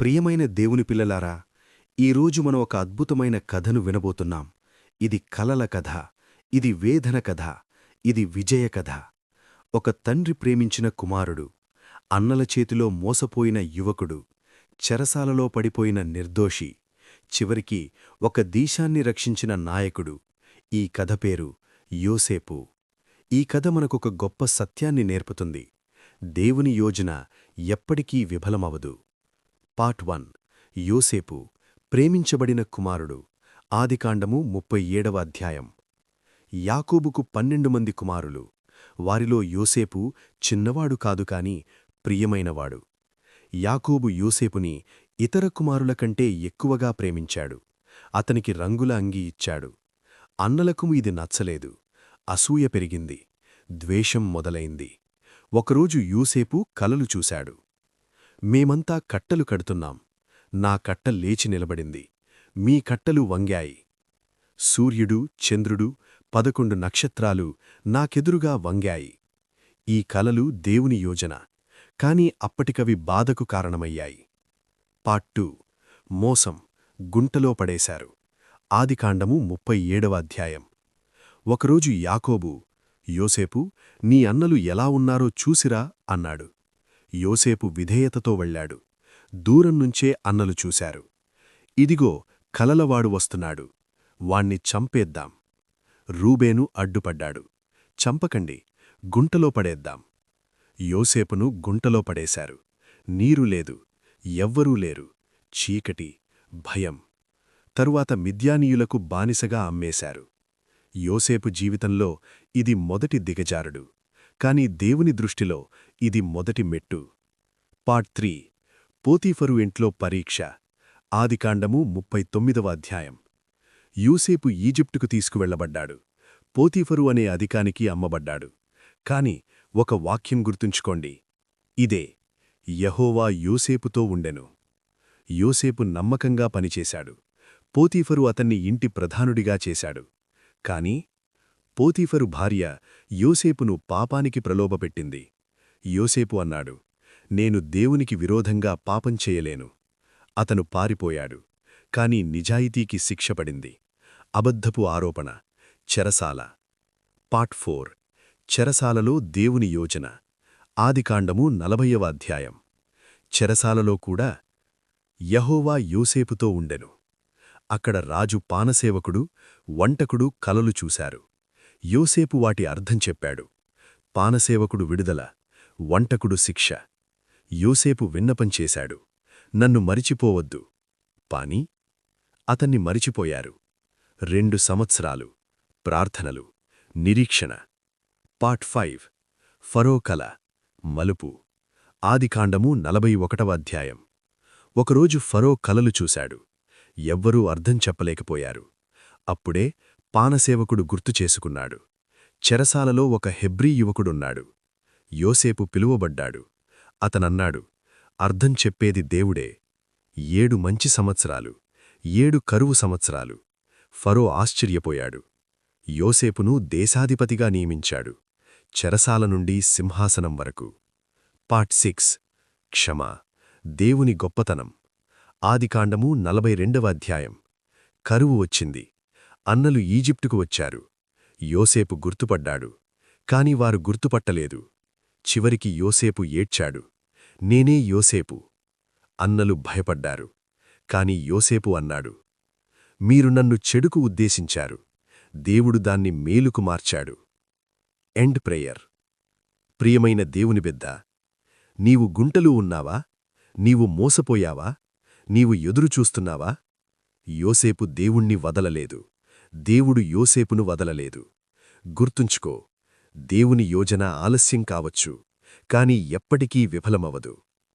ప్రియమైన దేవుని పిల్లలారా ఈరోజు మనం ఒక అద్భుతమైన కథను వినబోతున్నాం. ఇది కలల కథ ఇది వేదన కథ ఇది విజయ కథ. ఒక తండ్రి ప్రేమించిన కుమారుడు అన్నల చేతిలో మోసపోయిన యువకుడు చెరసాలలో పడిపోయిన నిర్దోషి చివరికి ఒక దేశాన్ని రక్షించిన నాయకుడు. ఈ కథ పేరు యోసేపు. ఈ కథ మనకొక గొప్ప సత్యాన్ని నేర్పుతుంది. దేవుని యోజన ఎప్పటికీ విఫలమవదు పార్ట్ వన్ యోసేపు ప్రేమించబడిన కుమారుడు ఆదికాండము ముప్పై ఏడవ అధ్యాయం. యాకూబుకు పన్నెండు మంది కుమారులు వారిలో యోసేపు చిన్నవాడు కాదు కాని ప్రియమైనవాడు. యాకూబు యోసేపుని ఇతర కుమారుల కంటే ఎక్కువగా ప్రేమించాడు అతనికి రంగుల అంగీ ఇచ్చాడు. అన్నలకు ఇది నచ్చలేదు అసూయ పెరిగింది ద్వేషం మొదలైంది. ఒకరోజు యూసేపు కలలు చూశాడు. మేమంతా కట్టలు కడుతున్నాం. నా కట్ట లేచి నిలబడింది. మీ కట్టలు వంగాయి. సూర్యుడు చంద్రుడు పదకొండు నక్షత్రాలు నాకెదురుగా వంగాయి. ఈ కలలు దేవుని యోజన. కాని అప్పటికవి బాధకు కారణమయ్యాయి. పాట్టు మోసం. గుంటలో పడేశారు. ఆదికాండము ముప్పై ఏడవ అధ్యాయం. ఒకరోజు యాకోబు యోసేపు నీ అన్నలు ఎలా ఉన్నారో చూసిరా అన్నాడు. యోసేపు విధేయతతో వెళ్ళాడు. దూరం నుంచే అన్నలు చూశారు. ఇదిగో కలలవాడు వస్తున్నాడు. వాణ్ణి చంపేద్దాం. రూబేను అడ్డుపడ్డాడు. చంపకండి గుంటలో పడేద్దాం. యోసేపును గుంటలో పడేశారు. నీరు లేదు ఎవ్వరూ లేరు. చీకటి భయం. తరువాత మిద్యానీయులకు బానిసగా అమ్మేశారు. యోసేపు జీవితంలో ఇది మొదటి దిగజారుడు. కాని దేవుని దృష్టిలో ఇది మొదటి మెట్టు. Part three. పోతీఫరు ఇంట్లో పరీక్ష. ఆదికాండము ముప్పై తొమ్మిదవ అధ్యాయం. యూసేపు ఈజిప్టుకు తీసుకువెళ్ళబడ్డాడు పోతీఫరు అనే అధికానికి అమ్మబడ్డాడు. కాని ఒక వాక్యం గుర్తుంచుకోండి. ఇదే యహోవా యోసేపుతో ఉండెను. యోసేపు నమ్మకంగా పనిచేశాడు. పోతీఫరు అతన్ని ఇంటి ప్రధానుడిగా చేశాడు. కాని పోతీఫరు భార్య యోసేపును పాపానికి ప్రలోభపెట్టింది. యోసేపు అన్నాడు నేను దేవునికి విరోధంగా పాపం చేయలేను. అతను పారిపోయాడు కాని నిజాయితీకి శిక్షపడింది. అబద్ధపు ఆరోపణ చెరసాల. Part four. చెరసాలలో దేవుని యోజన ఆదికాండము నలభయవ అధ్యాయం. చెరసాలలో కూడా యహోవా యోసేపుతో ఉండెను. అక్కడ రాజు పానసేవకుడు వంటకుడు కలలు చూశారు. యోసేపు వాటి అర్థం చెప్పాడు. పానసేవకుడు విడుదల వంటకుడు శిక్ష. యోసేపు విన్నపం చేశాడు. నన్ను మరిచిపోవద్దు. పాని? అతన్ని మరిచిపోయారు. రెండు సంవత్సరాలు. ప్రార్థనలు. నిరీక్షణ. Part five. ఫరో కల. మలుపు. ఆదికాండము నలభై ఒకటవ అధ్యాయం. ఒకరోజు ఫరో కలలు చూశాడు. ఎవ్వరూ అర్థం చెప్పలేకపోయారు. అప్పుడే పానసేవకుడు గుర్తు చేసుకున్నాడు. చెరసాలలో ఒక హెబ్రీ యువకుడున్నాడు. యోసేపు పిలువబడ్డాడు. అతనన్నాడు అర్థం చెప్పేది దేవుడే. ఏడు మంచి సంవత్సరాలు ఏడు కరువు సంవత్సరాలు. ఫరో ఆశ్చర్యపోయాడు. యోసేపును దేశాధిపతిగా నియమించాడు. చెరసాల నుండి సింహాసనం వరకు. Part six. క్షమ. దేవుని గొప్పతనం. ఆదికాండము నలభై రెండవ అధ్యాయం. కరువు వచ్చింది. అన్నలు ఈజిప్టుకు వచ్చారు. యోసేపు గుర్తుపడ్డాడు. కాని వారు గుర్తుపట్టలేదు. చివరికి యోసేపు ఏడ్చాడు. నేనే యోసేపు. అన్నలు భయపడ్డారు. కాని యోసేపు అన్నాడు. మీరు నన్ను చెడుకు ఉద్దేశించారు. దేవుడు దాన్ని మేలుకు మార్చాడు. End prayer. ప్రియమైన దేవుని బిద్ద నీవు గుంటలు ఉన్నావా? నీవు మోసపోయావా? నీవు ఎదురుచూస్తున్నావా? యోసేపు దేవుణ్ణి వదలలేదు. దేవుడు యోసేపును వదలలేదు. గుర్తుంచుకో దేవుని యోజన ఆలస్యం కావచ్చు కాని ఎప్పటికీ విఫలమవదు